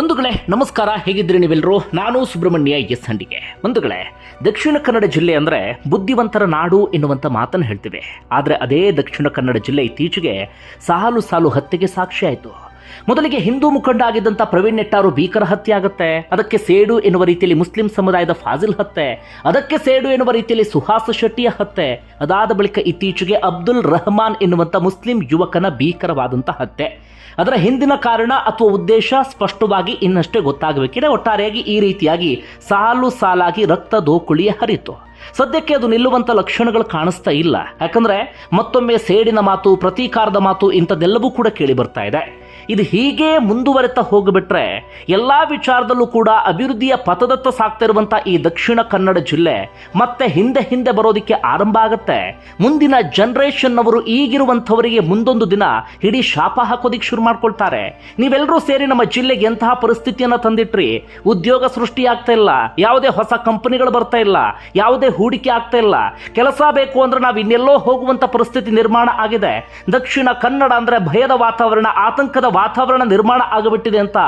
ಬಂಧುಗಳೇ, ನಮಸ್ಕಾರ ಹೇಗಿದ್ರಿ ನೀವೆಲ್ಲರೂ ನಾನು ಸುಬ್ರಹ್ಮಣ್ಯ ಎಸ್ ಹಂಡಿಗೆ. ಬಂಧುಗಳೇ, ದಕ್ಷಿಣ ಕನ್ನಡ ಜಿಲ್ಲೆ ಅಂದರೆ ಬುದ್ಧಿವಂತರ ನಾಡು ಎನ್ನುವಂಥ ಮಾತನ್ನು ಹೇಳ್ತೀವಿ. ಆದರೆ ಅದೇ ದಕ್ಷಿಣ ಕನ್ನಡ ಜಿಲ್ಲೆ ಇತ್ತೀಚೆಗೆ ಸಾಲು ಸಾಲು ಹತ್ಯೆಗೆ ಸಾಕ್ಷಿಯಾಯಿತು ಮೊದಲಿಗೆ ಹಿಂದೂ ಮುಖಂಡ ಆಗಿದ್ದಂಥ ಪ್ರವೀಣ್ ನೆಟ್ಟಾರು ಭೀಕರ ಹತ್ಯೆ ಆಗುತ್ತೆ. ಅದಕ್ಕೆ ಸೇಡು ಎನ್ನುವ ರೀತಿಯಲ್ಲಿ ಮುಸ್ಲಿಂ ಸಮುದಾಯದ ಫಾಜಿಲ್ ಹತ್ಯೆ. ಅದಕ್ಕೆ ಸೇಡು ಎನ್ನುವ ರೀತಿಯಲ್ಲಿ ಸುಹಾಸ್ ಶೆಟ್ಟಿಯ ಹತ್ಯೆ. ಅದಾದ ಬಳಿಕ ಇತ್ತೀಚೆಗೆ ಅಬ್ದುಲ್ ರಹಮಾನ್ ಎನ್ನುವಂಥ ಮುಸ್ಲಿಂ ಯುವಕನ ಭೀಕರವಾದಂಥ ಹತ್ಯೆ. ಅದರ ಹಿಂದಿನ ಕಾರಣ ಅಥವಾ ಉದ್ದೇಶ ಸ್ಪಷ್ಟವಾಗಿ ಇನ್ನಷ್ಟೇ ಗೊತ್ತಾಗಬೇಕಿದೆ. ಒಟ್ಟಾರೆಯಾಗಿ ಈ ರೀತಿಯಾಗಿ ಸಾಲು ಸಾಲಾಗಿ ರಕ್ತ ದೋಕುಳಿಯ ಹರಿತು. ಸದ್ಯಕ್ಕೆ ಅದು ನಿಲ್ಲುವಂತ ಲಕ್ಷಣಗಳು ಕಾಣಿಸ್ತಾ ಇಲ್ಲ. ಯಾಕಂದ್ರೆ ಮತ್ತೊಮ್ಮೆ ಸೇಡಿನ ಮಾತು, ಪ್ರತೀಕಾರದ ಮಾತು ಇಂಥದ್ದೆಲ್ಲವೂ ಕೂಡ ಕೇಳಿ ಬರ್ತಾ ಇದೆ. ಇದು ಹೀಗೆ ಮುಂದುವರೆತಾ ಹೋಗಿಬಿಟ್ರೆ ಎಲ್ಲಾ ವಿಚಾರದಲ್ಲೂ ಕೂಡ ಅಭಿವೃದ್ಧಿಯ ಪಥದತ್ತ ಸಾಗ್ತಾ ಇರುವಂತ ಈ ದಕ್ಷಿಣ ಕನ್ನಡ ಜಿಲ್ಲೆ ಮತ್ತೆ ಹಿಂದೆ ಹಿಂದೆ ಬರೋದಕ್ಕೆ ಆರಂಭ ಆಗುತ್ತೆ. ಮುಂದಿನ ಜನರೇಷನ್ ಅವರು ಈಗಿರುವಂಥವರಿಗೆ ಮುಂದೊಂದು ದಿನ ಇಡೀ ಶಾಪ ಹಾಕೋದಿಕ್ಕೆ ಶುರು ಮಾಡ್ಕೊಳ್ತಾರೆ. ನೀವೆಲ್ಲರೂ ಸೇರಿ ನಮ್ಮ ಜಿಲ್ಲೆಗೆ ಎಂತಹ ಪರಿಸ್ಥಿತಿಯನ್ನ ತಂದಿಟ್ರಿ? ಉದ್ಯೋಗ ಸೃಷ್ಟಿ ಆಗ್ತಾ ಇಲ್ಲ, ಯಾವುದೇ ಹೊಸ ಕಂಪನಿಗಳು ಬರ್ತಾ ಇಲ್ಲ, ಯಾವುದೇ ಹೂಡಿಕೆ ಆಗ್ತಾ ಇಲ್ಲ. ಕೆಲಸ ಬೇಕು ಅಂದ್ರೆ ನಾವು ಇನ್ನೆಲ್ಲೋ ಹೋಗುವಂತ ಪರಿಸ್ಥಿತಿ ನಿರ್ಮಾಣ ಆಗಿದೆ. ದಕ್ಷಿಣ ಕನ್ನಡ ಅಂದ್ರೆ ಭಯದ ವಾತಾವರಣ, ಆತಂಕದ ವಾತಾವರಣ ನಿರ್ಮಾಣ ಆಗಿಬಿಟ್ಟಿದೆ ಅಂತ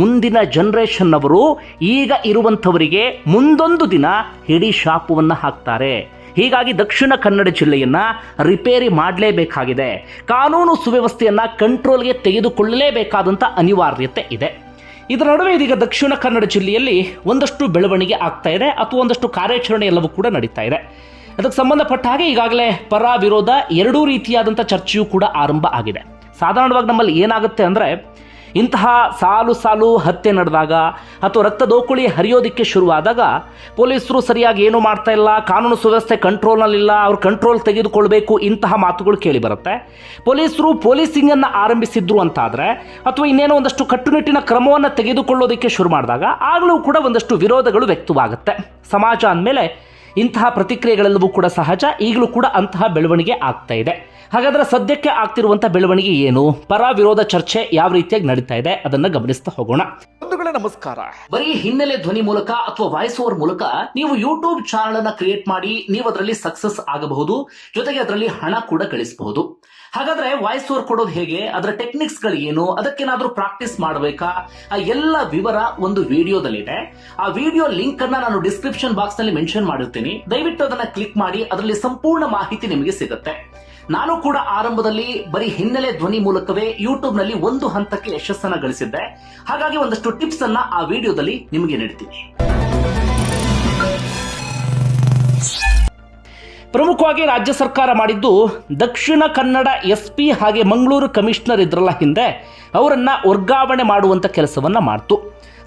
ಮುಂದಿನ ಜನರೇಷನ್ ಅವರು ಈಗ ಇರುವಂಥವರಿಗೆ ಮುಂದೊಂದು ದಿನ ಹಿಡಿ ಶಾಪವನ್ನು ಹಾಕ್ತಾರೆ. ಹೀಗಾಗಿ ದಕ್ಷಿಣ ಕನ್ನಡ ಜಿಲ್ಲೆಯನ್ನ ರಿಪೇರಿ ಮಾಡಲೇಬೇಕಾಗಿದೆ. ಕಾನೂನು ಸುವ್ಯವಸ್ಥೆಯನ್ನ ಕಂಟ್ರೋಲ್ಗೆ ತೆಗೆದುಕೊಳ್ಳಲೇಬೇಕಾದಂಥ ಅನಿವಾರ್ಯತೆ ಇದೆ. ಇದರ ನಡುವೆ ಇದೀಗ ದಕ್ಷಿಣ ಕನ್ನಡ ಜಿಲ್ಲೆಯಲ್ಲಿ ಒಂದಷ್ಟು ಬೆಳವಣಿಗೆ ಆಗ್ತಾ ಇದೆ, ಅಥವಾ ಒಂದಷ್ಟು ಕಾರ್ಯಾಚರಣೆ ಎಲ್ಲವೂ ಕೂಡ ನಡೀತಾ ಇದೆ. ಅದಕ್ಕೆ ಸಂಬಂಧಪಟ್ಟ ಹಾಗೆ ಈಗಾಗಲೇ ಪರ ವಿರೋಧ ಎರಡೂ ರೀತಿಯಾದಂಥ ಚರ್ಚೆಯೂ ಕೂಡ ಆರಂಭ ಆಗಿದೆ. ಸಾಧಾರಣವಾಗಿ ನಮ್ಮಲ್ಲಿ ಏನಾಗುತ್ತೆ ಅಂದರೆ ಇಂತಹ ಸಾಲು ಸಾಲು ಹತ್ಯೆ ನಡೆದಾಗ ಅಥವಾ ರಕ್ತ ದೋಕುಳಿ ಹರಿಯೋದಕ್ಕೆ ಶುರುವಾದಾಗ ಪೊಲೀಸರು ಸರಿಯಾಗಿ ಏನು ಮಾಡ್ತಾ ಇಲ್ಲ, ಕಾನೂನು ಸುವ್ಯವಸ್ಥೆ ಕಂಟ್ರೋಲ್ನಲ್ಲಿಲ್ಲ ಅವ್ರು ಕಂಟ್ರೋಲ್ ತೆಗೆದುಕೊಳ್ಬೇಕು ಇಂತಹ ಮಾತುಗಳು ಕೇಳಿ ಬರುತ್ತೆ. ಪೊಲೀಸರು ಪೊಲೀಸಿಂಗನ್ನು ಆರಂಭಿಸಿದ್ರು ಅಂತಾದರೆ ಅಥವಾ ಇನ್ನೇನೋ ಒಂದಷ್ಟು ಕಟ್ಟುನಿಟ್ಟಿನ ಕ್ರಮವನ್ನು ತೆಗೆದುಕೊಳ್ಳೋದಕ್ಕೆ ಶುರು ಮಾಡಿದಾಗ ಆಗಲೂ ಕೂಡ ಒಂದಷ್ಟು ವಿರೋಧಗಳು ವ್ಯಕ್ತವಾಗುತ್ತೆ. ಸಮಾಜ ಅಂದಮೇಲೆ ಇಂತಹ ಪ್ರತಿಕ್ರಿಯೆಗಳೆಲ್ಲವೂ ಕೂಡ ಸಹಜ, ಈಗಲೂ ಕೂಡ ಅಂತಹ ಬೆಳವಣಿಗೆ ಆಗ್ತಾ ಇದೆ. ಹಾಗಾದ್ರೆ ಸದ್ಯಕ್ಕೆ ಆಗ್ತಿರುವಂತಹ ಬೆಳವಣಿಗೆ ಏನು? ಪರ ವಿರೋಧ ಚರ್ಚೆ ಯಾವ ರೀತಿಯಾಗಿ ನಡೀತಾ ಇದೆ? ಅದನ್ನ ಗಮನಿಸ್ತಾ ಹೋಗೋಣ. ನಮಸ್ಕಾರ. ಬರೀ ಹಿನ್ನೆಲೆ ಧ್ವನಿ ಮೂಲಕ ಅಥವಾ ವಾಯ್ಸ್ ಓವರ್ ಮೂಲಕ ನೀವು ಯೂಟ್ಯೂಬ್ ಚಾನಲ್ ಅನ್ನ ಕ್ರಿಯೇಟ್ ಮಾಡಿ ನೀವು ಅದರಲ್ಲಿ ಸಕ್ಸಸ್ ಆಗಬಹುದು ಜೊತೆಗೆ ಅದರಲ್ಲಿ ಹಣ ಕೂಡ ಗಳಿಸಬಹುದು. ಹಾಗಾದ್ರೆ ವಾಯ್ಸ್ ಓವರ್ ಕೊಡೋದು ಹೇಗೆ? ಅದರ ಟೆಕ್ನಿಕ್ಸ್ಗಳು ಏನು? ಅದಕ್ಕೇನಾದ್ರೂ ಪ್ರಾಕ್ಟೀಸ್ ಮಾಡಬೇಕಾ? ಆ ಎಲ್ಲ ವಿವರ ಒಂದು ವಿಡಿಯೋದಲ್ಲಿದೆ. ಆ ವಿಡಿಯೋ ಲಿಂಕ್ ಅನ್ನ ನಾನು ಡಿಸ್ಕ್ರಿಪ್ಷನ್ ಬಾಕ್ಸ್ನಲ್ಲಿ ಮೆನ್ಷನ್ ಮಾಡಿರ್ತೀನಿ. ದಯವಿಟ್ಟು ಅದನ್ನ ಕ್ಲಿಕ್ ಮಾಡಿ ಅದರಲ್ಲಿ ಸಂಪೂರ್ಣ ಮಾಹಿತಿ ನಿಮಗೆ ಸಿಗುತ್ತೆ. ನಾನು ಕೂಡ ಆರಂಭದಲ್ಲಿ ಬರೀ ಹಿನ್ನೆಲೆ ಧ್ವನಿ ಮೂಲಕವೇ ಯೂಟ್ಯೂಬ್ನಲ್ಲಿ ಒಂದು ಹಂತಕ್ಕೆ ಯಶಸ್ಸನ್ನ ಗಳಿಸಿದ್ದೆ. ಹಾಗಾಗಿ ಒಂದಷ್ಟು ಟಿಪ್ಸ್ ಅನ್ನ ಆ ವಿಡಿಯೋದಲ್ಲಿ ನಿಮಗೆ ನೀಡ್ತೀನಿ. ಪ್ರಮುಖವಾಗಿ ರಾಜ್ಯ ಸರ್ಕಾರ ಮಾಡಿದ್ದು ದಕ್ಷಿಣ ಕನ್ನಡ ಎಸ್ ಪಿ ಹಾಗೆ ಮಂಗಳೂರು ಕಮಿಷನರ್ ಇದ್ರಲ್ಲ ಹಿಂದೆ ಅವರನ್ನ ವರ್ಗಾವಣೆ ಮಾಡುವಂತ ಕೆಲಸವನ್ನ ಮಾಡ್ತು.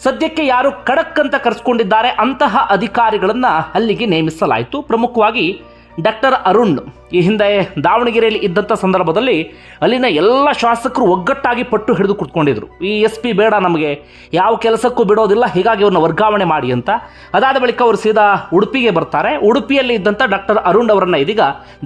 ಸದ್ಯಕ್ಕೆ ಯಾರು ಖಡಕ್ ಅಂತ ಕರೆಸ್ಕೊಂಡಿದ್ದಾರೆ ಅಂತಹ ಅಧಿಕಾರಿಗಳನ್ನ ಅಲ್ಲಿಗೆ ನೇಮಿಸಲಾಯಿತು. ಪ್ರಮುಖವಾಗಿ ಡಾಕ್ಟರ್ ಅರುಣ್ ಈ ಹಿಂದೆ ದಾವಣಗೆರೆಯಲ್ಲಿ ಇದ್ದಂಥ ಸಂದರ್ಭದಲ್ಲಿ ಅಲ್ಲಿನ ಎಲ್ಲ ಶಾಸಕರು ಒಗ್ಗಟ್ಟಾಗಿ ಪಟ್ಟು ಹಿಡಿದು ಕುತ್ಕೊಂಡಿದ್ರು. ಈ ಎಸ್ ಪಿ ಬೇಡ ನಮಗೆ, ಯಾವ ಕೆಲಸಕ್ಕೂ ಬಿಡೋದಿಲ್ಲ, ಹೀಗಾಗಿ ಅವ್ರನ್ನ ವರ್ಗಾವಣೆ ಮಾಡಿ ಅಂತ. ಅದಾದ ಬಳಿಕ ಅವರು ಸೀದಾ ಉಡುಪಿಗೆ ಬರ್ತಾರೆ. ಉಡುಪಿಯಲ್ಲಿ ಇದ್ದಂಥ ಡಾಕ್ಟರ್ ಅರುಣ್ ಅವರನ್ನು ಇದೀಗ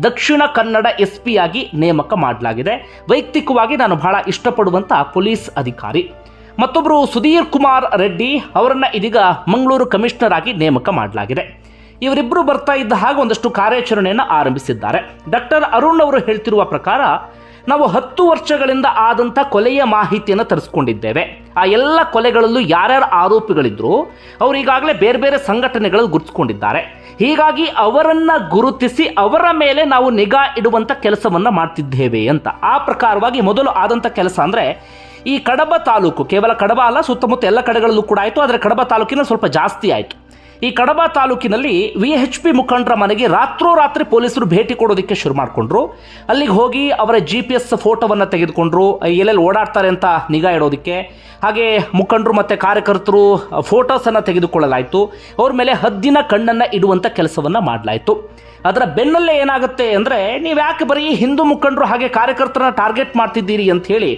ದಕ್ಷಿಣ ಕನ್ನಡ ಎಸ್ ಪಿ ಆಗಿ ನೇಮಕ ಮಾಡಲಾಗಿದೆ. ವೈಯಕ್ತಿಕವಾಗಿ ನಾನು ಬಹಳ ಇಷ್ಟಪಡುವಂಥ ಪೊಲೀಸ್ ಅಧಿಕಾರಿ. ಮತ್ತೊಬ್ಬರು ಸುಧೀರ್ ಕುಮಾರ್ ರೆಡ್ಡಿ ಅವರನ್ನು ಇದೀಗ ಮಂಗಳೂರು ಕಮಿಷನರ್ ಆಗಿ ನೇಮಕ ಮಾಡಲಾಗಿದೆ. ಇವರಿಬ್ಬರು ಬರ್ತಾ ಇದ್ದ ಹಾಗೆ ಒಂದಷ್ಟು ಕಾರ್ಯಾಚರಣೆಯನ್ನು ಆರಂಭಿಸಿದ್ದಾರೆ. ಡಾಕ್ಟರ್ ಅರುಣ್ ಅವರು ಹೇಳ್ತಿರುವ ಪ್ರಕಾರ, ನಾವು ಹತ್ತು ವರ್ಷಗಳಿಂದ ಆದಂಥ ಕೊಲೆಯ ಮಾಹಿತಿಯನ್ನು ತರಿಸ್ಕೊಂಡಿದ್ದೇವೆ. ಆ ಎಲ್ಲ ಕೊಲೆಗಳಲ್ಲೂ ಯಾರ್ಯಾರು ಆರೋಪಿಗಳಿದ್ರು, ಅವರು ಈಗಾಗಲೇ ಬೇರೆ ಬೇರೆ ಸಂಘಟನೆಗಳಲ್ಲಿ ಗುರುತಿಸ್ಕೊಂಡಿದ್ದಾರೆ. ಹೀಗಾಗಿ ಅವರನ್ನು ಗುರುತಿಸಿ ಅವರ ಮೇಲೆ ನಾವು ನಿಗಾ ಇಡುವಂಥ ಕೆಲಸವನ್ನು ಮಾಡ್ತಿದ್ದೇವೆ ಅಂತ. ಆ ಪ್ರಕಾರವಾಗಿ ಮೊದಲು ಆದಂಥ ಕೆಲಸ ಅಂದ್ರೆ, ಈ ಕಡಬ ತಾಲೂಕು, ಕೇವಲ ಕಡಬ ಅಲ್ಲ, ಸುತ್ತಮುತ್ತ ಎಲ್ಲ ಕಡೆಗಳಲ್ಲೂ ಕೂಡ ಆಯಿತು, ಆದರೆ ಕಡಬ ತಾಲೂಕಿನ ಸ್ವಲ್ಪ ಜಾಸ್ತಿ ಆಯಿತು. ಈ ಕಡಬ ತಾಲೂಕಿನಲ್ಲಿ ವಿ ಎಚ್ ಪಿ ಮುಖಂಡರ ಮನೆಗೆ ರಾತ್ರೋರಾತ್ರಿ ಪೊಲೀಸರು ಭೇಟಿ ಕೊಡೋದಕ್ಕೆ ಶುರು ಮಾಡಿಕೊಂಡ್ರು. ಅಲ್ಲಿಗೆ ಹೋಗಿ ಅವರ ಜಿ ಪಿ ಎಸ್ ಫೋಟೋವನ್ನು ತೆಗೆದುಕೊಂಡ್ರು. ಎಲ್ಲೆಲ್ಲಿ ಓಡಾಡ್ತಾರೆ ಅಂತ ನಿಗಾ ಇಡೋದಕ್ಕೆ. ಹಾಗೆ ಮುಖಂಡರು ಮತ್ತು ಕಾರ್ಯಕರ್ತರು ಫೋಟೋಸನ್ನು ತೆಗೆದುಕೊಳ್ಳಲಾಯಿತು. ಅವ್ರ ಮೇಲೆ ಹದ್ದಿನ ಕಣ್ಣನ್ನು ಇಡುವಂಥ ಕೆಲಸವನ್ನು ಮಾಡಲಾಯಿತು. ಅದರ ಬೆನ್ನಲ್ಲೇ ಏನಾಗುತ್ತೆ ಅಂದರೆ ನೀವು ಯಾಕೆ ಬರೀ ಹಿಂದೂ ಮುಖಂಡರು ಹಾಗೆ ಕಾರ್ಯಕರ್ತರನ್ನ ಟಾರ್ಗೆಟ್ ಮಾಡ್ತಿದ್ದೀರಿ ಅಂತ ಹೇಳಿ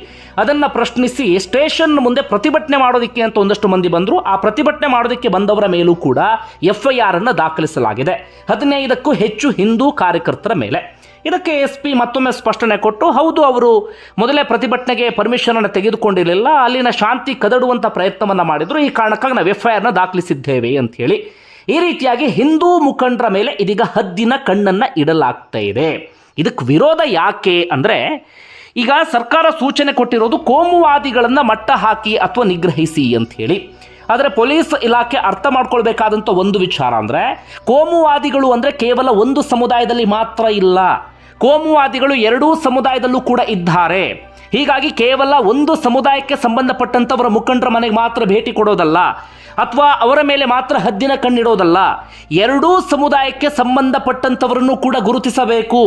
ಅದನ್ನು ಪ್ರಶ್ನಿಸಿ ಸ್ಟೇಷನ್ ಮುಂದೆ ಪ್ರತಿಭಟನೆ ಮಾಡೋದಕ್ಕೆ ಅಂತ ಒಂದಷ್ಟು ಮಂದಿ ಬಂದರು. ಆ ಪ್ರತಿಭಟನೆ ಮಾಡೋದಕ್ಕೆ ಬಂದವರ ಮೇಲೂ ಕೂಡ ಎಫ್ ಐ ಆರ್ ಅನ್ನು ದಾಖಲಿಸಲಾಗಿದೆ. ಹದಿನೈದಕ್ಕೂ ಹೆಚ್ಚು ಹಿಂದೂ ಕಾರ್ಯಕರ್ತರ ಮೇಲೆ. ಇದಕ್ಕೆ ಎಸ್ ಪಿ ಮತ್ತೊಮ್ಮೆ ಸ್ಪಷ್ಟನೆ ಕೊಟ್ಟು, ಹೌದು, ಅವರು ಮೊದಲೇ ಪ್ರತಿಭಟನೆಗೆ ಪರ್ಮಿಷನ್ ಅನ್ನು ತೆಗೆದುಕೊಂಡಿರಲಿಲ್ಲ. ಅಲ್ಲಿನ ಶಾಂತಿ ಕದಡುವಂಥ ಪ್ರಯತ್ನವನ್ನು ಮಾಡಿದ್ರು. ಈ ಕಾರಣಕ್ಕಾಗಿ ನಾವು ಎಫ್ಐಆರ್ ಆರ್ನ ದಾಖಲಿಸಿದ್ದೇವೆ ಅಂತ ಹೇಳಿ. ಈ ರೀತಿಯಾಗಿ ಹಿಂದೂ ಮುಖಂಡರ ಮೇಲೆ ಇದೀಗ ಹದ್ದಿನ ಕಣ್ಣನ್ನು ಇಡಲಾಗ್ತಾ ಇದೆ. ಇದಕ್ಕೆ ವಿರೋಧ ಯಾಕೆ ಅಂದರೆ, ಈಗ ಸರ್ಕಾರ ಸೂಚನೆ ಕೊಟ್ಟಿರೋದು ಕೋಮುವಾದಿಗಳನ್ನು ಮಟ್ಟ ಹಾಕಿ ಅಥವಾ ನಿಗ್ರಹಿಸಿ ಅಂತ ಹೇಳಿ. ಆದರೆ ಪೊಲೀಸ್ ಇಲಾಖೆ ಅರ್ಥ ಮಾಡ್ಕೊಳ್ಬೇಕಾದಂಥ ಒಂದು ವಿಚಾರ ಅಂದರೆ ಕೋಮುವಾದಿಗಳು ಅಂದರೆ ಕೇವಲ ಒಂದು ಸಮುದಾಯದಲ್ಲಿ ಮಾತ್ರ ಇಲ್ಲ. ಕೋಮುವಾದಿಗಳು ಎರಡೂ ಸಮುದಾಯದಲ್ಲೂ ಕೂಡ ಇದ್ದಾರೆ. ಹೀಗಾಗಿ ಕೇವಲ ಒಂದು ಸಮುದಾಯಕ್ಕೆ ಸಂಬಂಧಪಟ್ಟಂಥವರ ಮುಖಂಡರ ಮನೆಗೆ ಮಾತ್ರ ಭೇಟಿ ಕೊಡೋದಲ್ಲ, ಅಥವಾ ಅವರ ಮೇಲೆ ಮಾತ್ರ ಹದ್ದಿನ ಕಣ್ಣಿಡೋದಲ್ಲ. ಎರಡೂ ಸಮುದಾಯಕ್ಕೆ ಸಂಬಂಧಪಟ್ಟಂಥವರನ್ನು ಕೂಡ ಗುರುತಿಸಬೇಕು.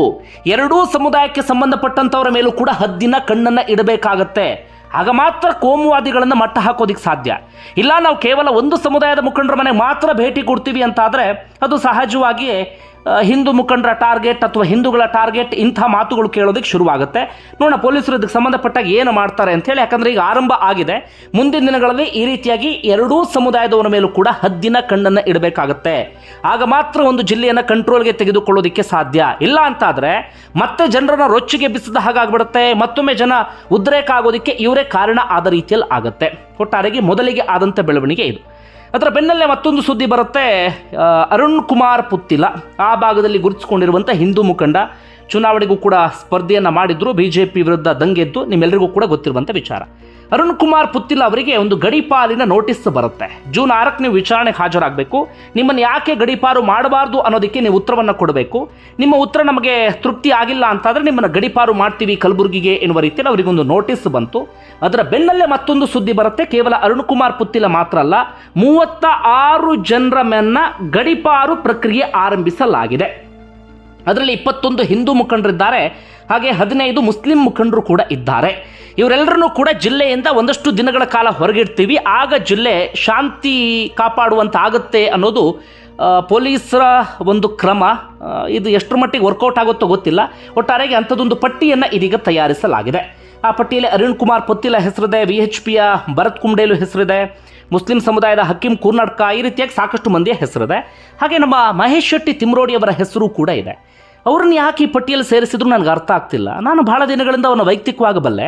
ಎರಡೂ ಸಮುದಾಯಕ್ಕೆ ಸಂಬಂಧಪಟ್ಟಂಥವರ ಮೇಲೂ ಕೂಡ ಹದ್ದಿನ ಕಣ್ಣನ್ನು ಇಡಬೇಕಾಗತ್ತೆ. ಆಗ ಮಾತ್ರ ಕೋಮುವಾದಿಗಳನ್ನು ಮಟ್ಟ ಹಾಕೋದಿಕ್ಕೆ ಸಾಧ್ಯ. ಇಲ್ಲ ನಾವು ಕೇವಲ ಒಂದು ಸಮುದಾಯದ ಮುಖಂಡರ ಮನೆಗೆ ಮಾತ್ರ ಭೇಟಿ ಕೊಡ್ತೀವಿ ಅಂತಾದರೆ ಅದು ಸಹಜವಾಗಿ ಆ, ಹಿಂದೂ ಮುಖಂಡರ ಟಾರ್ಗೆಟ್ ಅಥವಾ ಹಿಂದೂಗಳ ಟಾರ್ಗೆಟ್ ಇಂಥ ಮಾತುಗಳು ಕೇಳೋದಕ್ಕೆ ಶುರುವಾಗುತ್ತೆ. ನೋಡೋಣ ಪೊಲೀಸರು ಇದಕ್ಕೆ ಸಂಬಂಧಪಟ್ಟಾಗ ಏನು ಮಾಡ್ತಾರೆ ಅಂತೇಳಿ ಯಾಕಂದರೆ ಈಗ ಆರಂಭ ಆಗಿದೆ. ಮುಂದಿನ ದಿನಗಳಲ್ಲಿ ಈ ರೀತಿಯಾಗಿ ಎರಡೂ ಸಮುದಾಯದವರ ಮೇಲೂ ಕೂಡ ಹದ್ದಿನ ಕಣ್ಣನ್ನು ಇಡಬೇಕಾಗತ್ತೆ. ಆಗ ಮಾತ್ರ ಒಂದು ಜಿಲ್ಲೆಯನ್ನು ಕಂಟ್ರೋಲ್ಗೆ ತೆಗೆದುಕೊಳ್ಳೋದಕ್ಕೆ ಸಾಧ್ಯ. ಇಲ್ಲ ಅಂತಾದರೆ ಮತ್ತೆ ಜನರನ್ನ ರೊಚ್ಚಿಗೆ ಬಿಸಿದ ಹಾಗಾಗ್ಬಿಡುತ್ತೆ. ಮತ್ತೊಮ್ಮೆ ಜನ ಉದ್ರೇಕ ಆಗೋದಕ್ಕೆ ಇವರೇ ಕಾರಣ ಆದ ರೀತಿಯಲ್ಲಿ ಆಗುತ್ತೆ. ಒಟ್ಟಾರೆಗೆ ಮೊದಲಿಗೆ ಆದಂಥ ಬೆಳವಣಿಗೆ ಇದು. ಅದರ ಬೆನ್ನಲ್ಲೇ ಮತ್ತೊಂದು ಸುದ್ದಿ ಬರುತ್ತೆ. ಅರುಣ್ ಕುಮಾರ್ ಪುತ್ತಿಲ, ಆ ಭಾಗದಲ್ಲಿ ಗುರುತಿಸಿಕೊಂಡಿರುವಂಥ ಹಿಂದೂ ಮುಖಂಡ, ಚುನಾವಣೆಗೂ ಕೂಡ ಸ್ಪರ್ಧೆಯನ್ನು ಮಾಡಿದ್ರು. ಬಿಜೆಪಿ ವಿರುದ್ಧ ದಂಗೆದ್ದು ನಿಮ್ಮೆಲ್ಲರಿಗೂ ಕೂಡ ಗೊತ್ತಿರುವಂಥ ವಿಚಾರ. ಅರುಣ್ ಕುಮಾರ್ ಪುತ್ತಿಲ ಅವರಿಗೆ ಒಂದು ಗಡಿಪಾಲಿನ ನೋಟಿಸ್ ಬರುತ್ತೆ. ಜೂನ್ ಆರಕ್ಕೆ ನೀವು ವಿಚಾರಣೆಗೆ ಹಾಜರಾಗಬೇಕು. ನಿಮ್ಮನ್ನು ಯಾಕೆ ಗಡಿಪಾರು ಮಾಡಬಾರ್ದು ಅನ್ನೋದಕ್ಕೆ ನೀವು ಉತ್ತರವನ್ನು ಕೊಡಬೇಕು. ನಿಮ್ಮ ಉತ್ತರ ನಮಗೆ ತೃಪ್ತಿ ಆಗಿಲ್ಲ ಅಂತಾದರೆ ನಿಮ್ಮನ್ನು ಗಡಿಪಾರು ಮಾಡ್ತೀವಿ ಕಲಬುರಗಿಗೆ ಎನ್ನುವ ರೀತಿಯಲ್ಲಿ ಅವರಿಗೊಂದು ನೋಟಿಸ್ ಬಂತು. ಅದರ ಬೆನ್ನಲ್ಲೇ ಮತ್ತೊಂದು ಸುದ್ದಿ ಬರುತ್ತೆ. ಕೇವಲ ಅರುಣ್ ಕುಮಾರ್ ಪುತ್ತಿಲ ಮಾತ್ರ ಅಲ್ಲ, ಮೂವತ್ತ ಆರು ಜನರ ಮೇನ್ನ ಗಡಿಪಾರು ಪ್ರಕ್ರಿಯೆ ಆರಂಭಿಸಲಾಗಿದೆ. ಅದರಲ್ಲಿ ಇಪ್ಪತ್ತೊಂದು ಹಿಂದೂ ಮುಖಂಡರಿದ್ದಾರೆ, ಹಾಗೆ ಹದಿನೈದು ಮುಸ್ಲಿಂ ಮುಖಂಡರು ಕೂಡ ಇದ್ದಾರೆ. ಇವರೆಲ್ಲರನ್ನೂ ಕೂಡ ಜಿಲ್ಲೆಯಿಂದ ಒಂದಷ್ಟು ದಿನಗಳ ಕಾಲ ಹೊರಗಿಡ್ತೀವಿ. ಆಗ ಜಿಲ್ಲೆ ಶಾಂತಿ ಕಾಪಾಡುವಂತ ಆಗುತ್ತೆ ಅನ್ನೋದು ಪೊಲೀಸರ ಒಂದು ಕ್ರಮ. ಇದು ಎಷ್ಟರ ಮಟ್ಟಿಗೆ ವರ್ಕೌಟ್ ಆಗುತ್ತೋ ಗೊತ್ತಿಲ್ಲ. ಒಟ್ಟಾರೆಗೆ ಅಂಥದ್ದೊಂದು ಪಟ್ಟಿಯನ್ನು ಇದೀಗ ತಯಾರಿಸಲಾಗಿದೆ. ಆ ಪಟ್ಟಿಯಲ್ಲಿ ಅರುಣ್ ಕುಮಾರ್ ಪೊತ್ತಿಲ ಹೆಸರಿದೆ, ವಿ ಎಚ್ ಪಿಯ ಭರತ್ ಕುಂಡೇಲು ಹೆಸರಿದೆ. ಮುಸ್ಲಿಂ ಸಮುದಾಯದ ಹಕೀಂ ಕುರ್ನಾಟಕ ಈ ರೀತಿಯಾಗಿ ಸಾಕಷ್ಟು ಮಂದಿಯ ಹೆಸರಿದೆ. ಹಾಗೆ ನಮ್ಮ ಮಹೇಶ್ ಶೆಟ್ಟಿ ತಿಮ್ರೋಡಿ ಅವರ ಹೆಸರು ಕೂಡ ಇದೆ. ಅವ್ರನ್ನ ಯಾಕೆ ಈ ಪಟ್ಟಿಯಲ್ಲಿ ಸೇರಿಸಿದ್ರು ನನಗೆ ಅರ್ಥ ಆಗ್ತಿಲ್ಲ. ನಾನು ಬಹಳ ದಿನಗಳಿಂದ ಅವನ ವೈಯಕ್ತಿಕವಾಗಬಲ್ಲೆ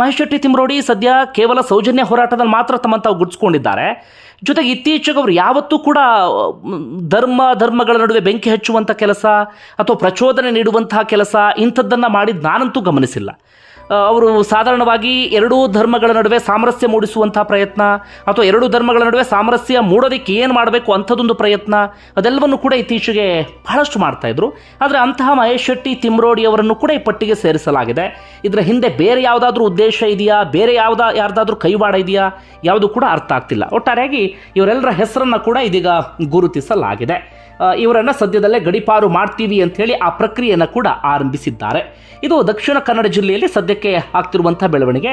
ಮಹೇಶ್ ಶೆಟ್ಟಿ ತಿಮ್ರೋಡಿ ಸದ್ಯ ಕೇವಲ ಸೌಜನ್ಯ ಹೋರಾಟದಲ್ಲಿ ಮಾತ್ರ ತಮ್ಮನ್ನು ತಾವು ಗುಡ್ಸ್ಕೊಂಡಿದ್ದಾರೆ. ಜೊತೆಗೆ ಇತ್ತೀಚೆಗೆ ಅವರು ಯಾವತ್ತೂ ಕೂಡ ಧರ್ಮ, ಧರ್ಮಗಳ ನಡುವೆ ಬೆಂಕಿ ಹಚ್ಚುವಂಥ ಕೆಲಸ ಅಥವಾ ಪ್ರಚೋದನೆ ನೀಡುವಂತಹ ಕೆಲಸ ಇಂಥದ್ದನ್ನು ಮಾಡಿದ್ದು ನಾನಂತೂ ಗಮನಿಸಿಲ್ಲ. ಅವರು ಸಾಧಾರಣವಾಗಿ ಎರಡೂ ಧರ್ಮಗಳ ನಡುವೆ ಸಾಮರಸ್ಯ ಮೂಡಿಸುವಂಥ ಪ್ರಯತ್ನ ಅಥವಾ ಎರಡೂ ಧರ್ಮಗಳ ನಡುವೆ ಸಾಮರಸ್ಯ ಮೂಡೋದಕ್ಕೆ ಏನು ಮಾಡಬೇಕು ಅಂಥದ್ದೊಂದು ಪ್ರಯತ್ನ ಅದೆಲ್ಲವನ್ನು ಕೂಡ ಇತ್ತೀಚೆಗೆ ಬಹಳಷ್ಟು ಮಾಡ್ತಾಯಿದ್ರು ಆದರೆ ಅಂತಹ ಮಹೇಶ್ ಶೆಟ್ಟಿ, ತಿಮ್ರೋಡಿ ಅವರನ್ನು ಕೂಡ ಈ ಪಟ್ಟಿಗೆ ಸೇರಿಸಲಾಗಿದೆ. ಇದರ ಹಿಂದೆ ಬೇರೆ ಯಾವುದಾದ್ರೂ ಉದ್ದೇಶ ಇದೆಯಾ? ಬೇರೆ ಯಾವುದ, ಯಾರ್ದಾದ್ರೂ ಕೈವಾಡ ಇದೆಯಾ? ಯಾವುದು ಕೂಡ ಅರ್ಥ ಆಗ್ತಿಲ್ಲ. ಒಟ್ಟಾರೆಯಾಗಿ ಇವರೆಲ್ಲರ ಹೆಸರನ್ನು ಕೂಡ ಇದೀಗ ಗುರುತಿಸಲಾಗಿದೆ. ಇವರನ್ನ ಸದ್ಯದಲ್ಲೇ ಗಡಿಪಾರು ಮಾಡ್ತೀವಿ ಅಂತ ಹೇಳಿ ಆ ಪ್ರಕ್ರಿಯೆಯನ್ನು ಕೂಡ ಆರಂಭಿಸಿದ್ದಾರೆ. ಇದು ದಕ್ಷಿಣ ಕನ್ನಡ ಜಿಲ್ಲೆಯಲ್ಲಿ ಸದ್ಯಕ್ಕೆ ಆಗ್ತಿರುವಂಥ ಬೆಳವಣಿಗೆ.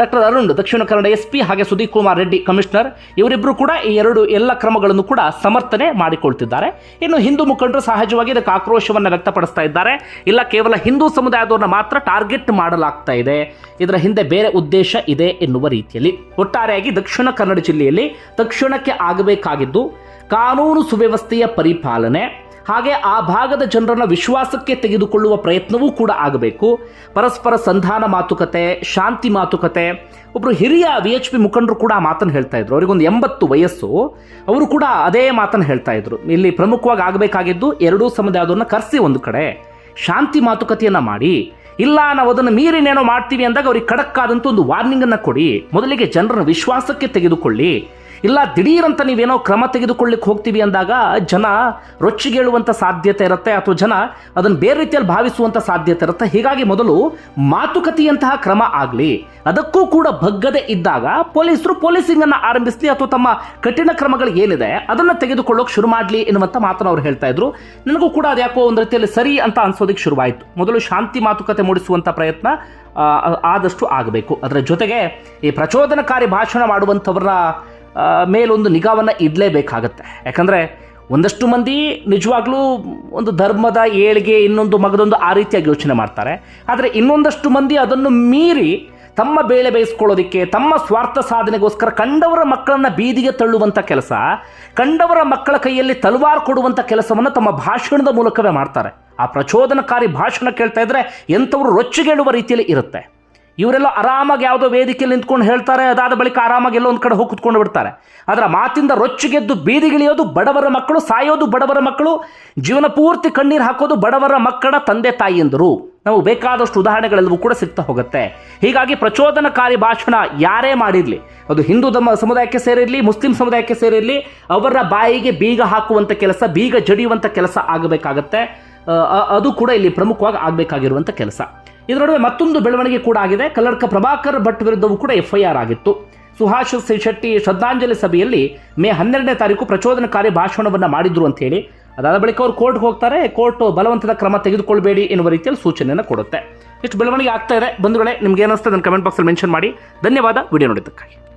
Doctor Arun, Dakshina Kannada S P ಹಾಗೆ ಸುದೀಪ್ ಕುಮಾರ್ ರೆಡ್ಡಿ ಕಮಿಷನರ್ ಇವರಿಬ್ಬರು ಕೂಡ ಈ ಎರಡು ಎಲ್ಲ ಕ್ರಮಗಳನ್ನು ಕೂಡ ಸಮರ್ಥನೆ ಮಾಡಿಕೊಳ್ತಿದ್ದಾರೆ. ಇನ್ನು ಹಿಂದೂ ಮುಖಂಡರು ಸಹಜವಾಗಿ ಇದಕ್ಕೆ ಆಕ್ರೋಶವನ್ನು ವ್ಯಕ್ತಪಡಿಸ್ತಾ ಇದ್ದಾರೆ. ಇಲ್ಲ, ಕೇವಲ ಹಿಂದೂ ಸಮುದಾಯದವ್ರನ್ನ ಮಾತ್ರ ಟಾರ್ಗೆಟ್ ಮಾಡಲಾಗ್ತಾ ಇದೆ. ಇದರ ಹಿಂದೆ ಬೇರೆ ಉದ್ದೇಶ ಇದೆ ಎನ್ನುವ ರೀತಿಯಲ್ಲಿ. ಒಟ್ಟಾರೆಯಾಗಿ ದಕ್ಷಿಣ ಕನ್ನಡ ಜಿಲ್ಲೆಯಲ್ಲಿ ತಕ್ಷಣಕ್ಕೆ ಆಗಬೇಕಾಗಿದ್ದು ಕಾನೂನು ಸುವ್ಯವಸ್ಥೆಯ ಪರಿಪಾಲನೆ, ಹಾಗೆ ಆ ಭಾಗದ ಜನರನ್ನು ವಿಶ್ವಾಸಕ್ಕೆ ತೆಗೆದುಕೊಳ್ಳುವ ಪ್ರಯತ್ನವೂ ಕೂಡ ಆಗಬೇಕು. ಪರಸ್ಪರ ಸಂಧಾನ ಮಾತುಕತೆ, ಶಾಂತಿ ಮಾತುಕತೆ ಒಬ್ಬರು ಹಿರಿಯ ವಿ ಎಚ್ ಪಿ ಮುಖಂಡರು ಕೂಡ ಆ ಮಾತನ್ನು ಹೇಳ್ತಾ ಇದ್ರು. ಅವರಿಗೊಂದು ಎಂಬತ್ತು ವಯಸ್ಸು. ಅವರು ಕೂಡ ಅದೇ ಮಾತನ್ನು ಹೇಳ್ತಾ ಇದ್ರು. ಇಲ್ಲಿ ಪ್ರಮುಖವಾಗಿ ಆಗಬೇಕಾಗಿದ್ದು ಎರಡೂ ಸಮುದಾಯದವ್ರನ್ನ ಕರೆಸಿ ಒಂದು ಕಡೆ. ಶಾಂತಿ ಮಾತುಕತೆಯನ್ನು ಮಾಡಿ. ಇಲ್ಲ, ನಾವು ಅದನ್ನು ಮೀರಿನೇನೋ ಮಾಡ್ತೀವಿ ಅಂದಾಗ ಅವ್ರಿಗೆ ಖಡಕ್ಕಾದಂಥ ಒಂದು ವಾರ್ನಿಂಗನ್ನು ಕೊಡಿ. ಮೊದಲಿಗೆ ಜನರನ್ನು ವಿಶ್ವಾಸಕ್ಕೆ ತೆಗೆದುಕೊಳ್ಳಿ. ಇಲ್ಲ ದಿಢೀರಂತ ನೀವೇನೋ ಕ್ರಮ ತೆಗೆದುಕೊಳ್ಳಿಕ್ಕೆ ಹೋಗ್ತೀವಿ ಅಂದಾಗ ಜನ ರೊಚ್ಚಿಗೇಳುವಂಥ ಸಾಧ್ಯತೆ ಇರುತ್ತೆ ಅಥವಾ ಜನ ಅದನ್ನು ಬೇರೆ ರೀತಿಯಲ್ಲಿ ಭಾವಿಸುವಂಥ ಸಾಧ್ಯತೆ ಇರುತ್ತೆ. ಹೀಗಾಗಿ ಮೊದಲು ಮಾತುಕತೆಯಂತಹ ಕ್ರಮ ಆಗಲಿ. ಅದಕ್ಕೂ ಕೂಡ ಬಗ್ಗದೆ ಇದ್ದಾಗ ಪೊಲೀಸರು ಪೊಲೀಸಿಂಗನ್ನು ಆರಂಭಿಸಲಿ ಅಥವಾ ತಮ್ಮ ಕಠಿಣ ಕ್ರಮಗಳು ಏನಿದೆ ಅದನ್ನು ತೆಗೆದುಕೊಳ್ಳೋಕೆ ಶುರು ಮಾಡಲಿ ಎನ್ನುವಂಥ ಮಾತನ್ನು ಅವ್ರು ಹೇಳ್ತಾ ಇದ್ರು. ನನಗೂ ಕೂಡ ಅದ್ಯಾಕೋ ಒಂದು ರೀತಿಯಲ್ಲಿ ಸರಿ ಅಂತ ಅನ್ಸೋದಕ್ಕೆ ಶುರುವಾಯಿತು. ಮೊದಲು ಶಾಂತಿ ಮಾತುಕತೆ ಮೂಡಿಸುವಂಥ ಪ್ರಯತ್ನ ಆದಷ್ಟು ಆಗಬೇಕು. ಅದರ ಜೊತೆಗೆ ಈ ಪ್ರಚೋದನಕಾರಿ ಭಾಷಣ ಮಾಡುವಂಥವರ ಆ, ಮೇಲೊಂದು ನಿಗಾವನ್ನು ಇಡಲೇಬೇಕಾಗತ್ತೆ. ಯಾಕಂದರೆ ಒಂದಷ್ಟು ಮಂದಿ ನಿಜವಾಗ್ಲೂ ಒಂದು ಧರ್ಮದ ಏಳಿಗೆ ಇನ್ನೊಂದು ಮಗದೊಂದು ಆ ರೀತಿಯಾಗಿ ಯೋಚನೆ ಮಾಡ್ತಾರೆ. ಆದರೆ ಇನ್ನೊಂದಷ್ಟು ಮಂದಿ ಅದನ್ನು ಮೀರಿ ತಮ್ಮ ಬೇಳೆ ಬೇಯಿಸ್ಕೊಳ್ಳೋದಕ್ಕೆ, ತಮ್ಮ ಸ್ವಾರ್ಥ ಸಾಧನೆಗೋಸ್ಕರ ಕಂಡವರ ಮಕ್ಕಳನ್ನ ಬೀದಿಗೆ ತಳ್ಳುವಂಥ ಕೆಲಸ, ಕಂಡವರ ಮಕ್ಕಳ ಕೈಯಲ್ಲಿ ತಲವಾರು ಕೊಡುವಂಥ ಕೆಲಸವನ್ನು ತಮ್ಮ ಭಾಷಣದ ಮೂಲಕವೇ ಮಾಡ್ತಾರೆ. ಆ ಪ್ರಚೋದನಕಾರಿ ಭಾಷಣ ಕೇಳ್ತಾ ಇದ್ದರೆ ಎಂಥವರು ರೊಚ್ಚಿಗೇಳುವ ರೀತಿಯಲ್ಲಿ ಇರುತ್ತೆ. ಇವರೆಲ್ಲ ಆರಾಮಾಗಿ ಯಾವುದೋ ವೇದಿಕೆಯಲ್ಲಿ ನಿಂತ್ಕೊಂಡು ಹೇಳ್ತಾರೆ, ಅದಾದ ಬಳಿಕ ಆರಾಮಾಗಿ ಎಲ್ಲೋ ಒಂದು ಕಡೆ ಹೋಗಿ ಕುತ್ಕೊಂಡು ಬಿಡ್ತಾರೆ. ಅದರ ಮಾತಿಂದ ರೊಚ್ಚಿಗೆದ್ದು ಬೀದಿಗಿಳಿಯೋದು ಬಡವರ ಮಕ್ಕಳು ಸಾಯೋದು, ಬಡವರ ಮಕ್ಕಳು, ಜೀವನ ಪೂರ್ತಿ ಕಣ್ಣೀರು ಹಾಕೋದು, ಬಡವರ ಮಕ್ಕಳ ತಂದೆ ತಾಯಿಯಂದರು ನಾವು ಬೇಕಾದಷ್ಟು ಉದಾಹರಣೆಗಳೆಲ್ಲವೂ ಕೂಡ ಸಿಗ್ತಾ ಹೋಗುತ್ತೆ. ಹೀಗಾಗಿ ಪ್ರಚೋದನಕಾರಿ ಭಾಷಣ ಯಾರೇ ಮಾಡಿರಲಿ, ಅದು ಹಿಂದೂ ಧರ್ಮ ಸಮುದಾಯಕ್ಕೆ ಸೇರಿರಲಿ, ಮುಸ್ಲಿಂ ಸಮುದಾಯಕ್ಕೆ ಸೇರಿರಲಿ, ಅವರ ಬಾಯಿಗೆ ಬೀಗ ಹಾಕುವಂಥ ಕೆಲಸ, ಬೀಗ ಜಡಿಯುವಂಥ ಕೆಲಸ ಆಗಬೇಕಾಗತ್ತೆ. ಅದು ಕೂಡ ಇಲ್ಲಿ ಪ್ರಮುಖವಾಗಿ ಆಗಬೇಕಾಗಿರುವಂಥ ಕೆಲಸ. ಇದರ ನಡುವೆ ಮತ್ತೊಂದು ಬೆಳವಣಿಗೆ ಕೂಡ ಆಗಿದೆ. ಕಲ್ಲಡ್ಕ ಪ್ರಭಾಕರ್ ಭಟ್ ವಿರುದ್ಧವೂ ಕೂಡ ಎಫ್ಐಆರ್ ಆಗಿತ್ತು. ಸುಹಾಸ್ ಶೆಟ್ಟಿ ಶ್ರದ್ಧಾಂಜಲಿ ಸಭೆಯಲ್ಲಿ ಮೇ ಹನ್ನೆರಡನೇ ತಾರೀಕು ಪ್ರಚೋದನಕಾರಿ ಭಾಷಣವನ್ನು ಮಾಡಿದ್ರು ಅಂತ ಹೇಳಿ. ಅದಾದ ಬಳಿಕ ಅವರು ಕೋರ್ಟ್ಗೆ ಹೋಗ್ತಾರೆ. ಕೋರ್ಟ್ ಬಲವಂತದ ಕ್ರಮ ತೆಗೆದುಕೊಳ್ಬೇಡಿ ಎನ್ನುವ ರೀತಿಯಲ್ಲಿ ಸೂಚನೆಯನ್ನು ಕೊಡುತ್ತೆ. ಇಷ್ಟು ಬೆಳವಣಿಗೆ ಆಗ್ತಾ ಇದೆ. ಬಂಧುಗಳೇ, ನಿಮ್ಗೆ ಏನಿಸ್ತದೆ ನನ್ನ ಕಮೆಂಟ್ ಬಾಕ್ಸಲ್ಲಿ ಮೆನ್ಷನ್ ಮಾಡಿ. ಧನ್ಯವಾದ. ವಿಡಿಯೋ ನೋಡಿದ್ದಕ್ಕಾಗಿ.